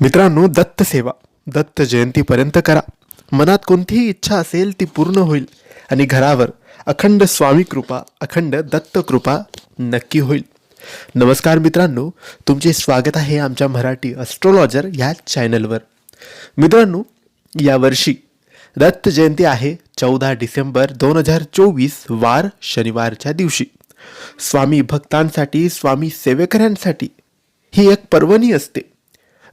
मित्रांनो दत्त सेवा. दत्त जयंतीपर्यंत करा. मनात कोणतीही इच्छा असेल ती पूर्ण होईल. आणि घरावर अखंड स्वामी कृपा अखंड दत्त कृपा नक्की होईल. नमस्कार मित्रांनो तुमचे स्वागत आहे आमच्या मराठी अस्ट्रोलॉजर या चॅनलवर मित्रांनो यावर्षी दत्त जयंती आहे चौदा डिसेंबर दोन हजार चोवीस वार शनिवारच्या दिवशी. स्वामी भक्तांसाठी स्वामी सेवेकऱ्यांसाठी ही एक पर्वणी असते.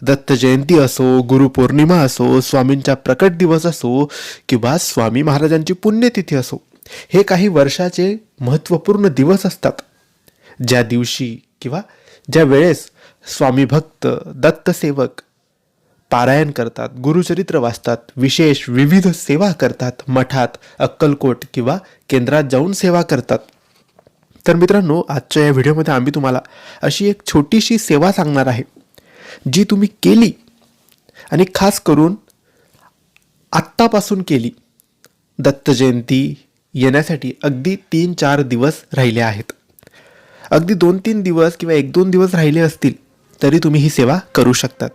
दत्त जयंती असो गुरुपौर्णिमा असो स्वामींचा प्रकट दिवस असो किंवा स्वामी महाराजांची पुण्यतिथी असो हे काही वर्षाचे महत्त्वपूर्ण दिवस असतात. ज्या दिवशी किंवा ज्या वेळेस स्वामी भक्त दत्तसेवक पारायण करतात गुरुचरित्र वाचतात विशेष विविध सेवा करतात मठात अक्कलकोट किंवा केंद्रात जाऊन सेवा करतात. तर मित्रांनो आजच्या या व्हिडिओमध्ये आम्ही तुम्हाला अशी एक छोटीशी सेवा सांगणार आहे. जी तुम्ही केली आणि खास करून आत्तापासून केली दत्त जयंती येण्यासाठी अगदी तीन चार दिवस राहिले आहेत. अगदी दोन तीन दिवस किंवा एक दोन दिवस राहिले असतील तरी तुम्ही ही सेवा करू शकतात.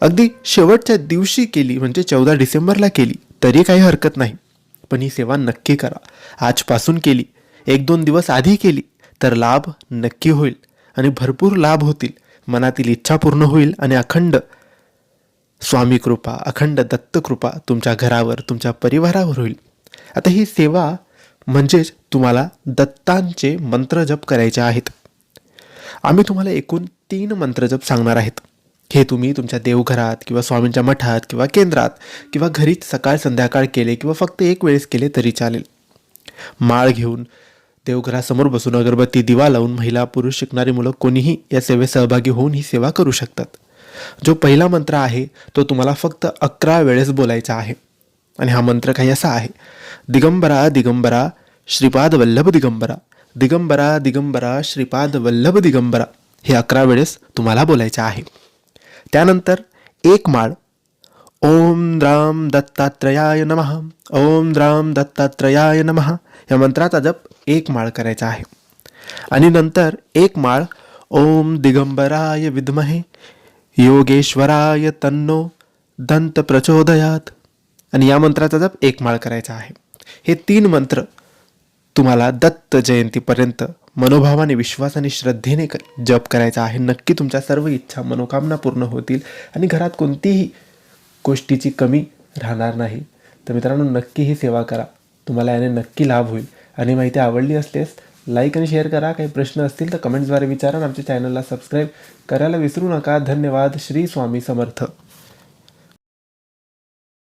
अगदी शेवटच्या दिवशी केली म्हणजे चौदा डिसेंबरला केली तरी काही हरकत नाही. पण ही सेवा नक्की करा. आजपासून केली. एक दोन दिवस आधी केली तर लाभ नक्की होईल आणि भरपूर लाभ होतील. मनातील इच्छा पूर्ण होईल आणि अखंड स्वामी कृपा अखंड दत्त कृपा तुमच्या घरावर तुमच्या परिवारावर होईल. आता ही सेवा म्हणजेच तुम्हाला दत्तांचे मंत्र जप करायचे आहेत. आम्ही तुम्हाला एकूण तीन मंत्रजप सांगणार आहेत. हे तुम्ही तुमच्या देवघरात किंवा स्वामींच्या मठात किंवा केंद्रात किंवा घरीच सकाळ संध्याकाळ केले किंवा फक्त एक वेळेस केले तरी चालेल. माळ घेऊन देवघरासमोर बसून अगरबत्ती दिवा लावून महिला पुरुष शिकणारी मुलं कोणीही या सेवेत सहभागी होऊन ही सेवा करू शकतात. जो पहिला मंत्र आहे तो तुम्हाला फक्त अकरा वेळेस बोलायचा आहे. आणि हा मंत्र काही असा आहे. दिगंबरा दिगंबरा श्रीपाद वल्लभ दिगंबरा. दिगंबरा दिगंबरा श्रीपाद वल्लभ दिगंबरा. हे अकरा वेळेस तुम्हाला बोलायचं आहे. त्यानंतर एक माळ ओम द्राम दत्तात्रयाय नमः. ओम द्राम दत्तात्रयाय नमः. या मंत्राचा जप एक माळ करायचा आहे. आणि नंतर एक माळ ओम दिगंबराय विद्महे. योगेश्वराय तन्नो दंत प्रचोदयात. आणि या मंत्राचा जप एक माळ करायचा आहे. हे तीन मंत्र तुम्हाला दत्त जयंतीपर्यंत मनोभावाने विश्वासाने श्रद्धेने क- जप करायचा आहे. नक्की तुमच्या सर्व इच्छा मनोकामना पूर्ण होतील. आणि घरात कोणतीही गोष्टीची कमी राहणार नाही. तर मित्रांनो नक्की ही सेवा करा. तुम्हाला याने नक्की लाभ होईल. आणि माहिती आवडली असल्यास लाईक आणि शेअर करा. काही प्रश्न असतील तर कमेंट्सद्वारे विचारा आणि आमच्या चॅनलला सबस्क्राईब करायला विसरू नका. धन्यवाद. श्री स्वामी समर्थ.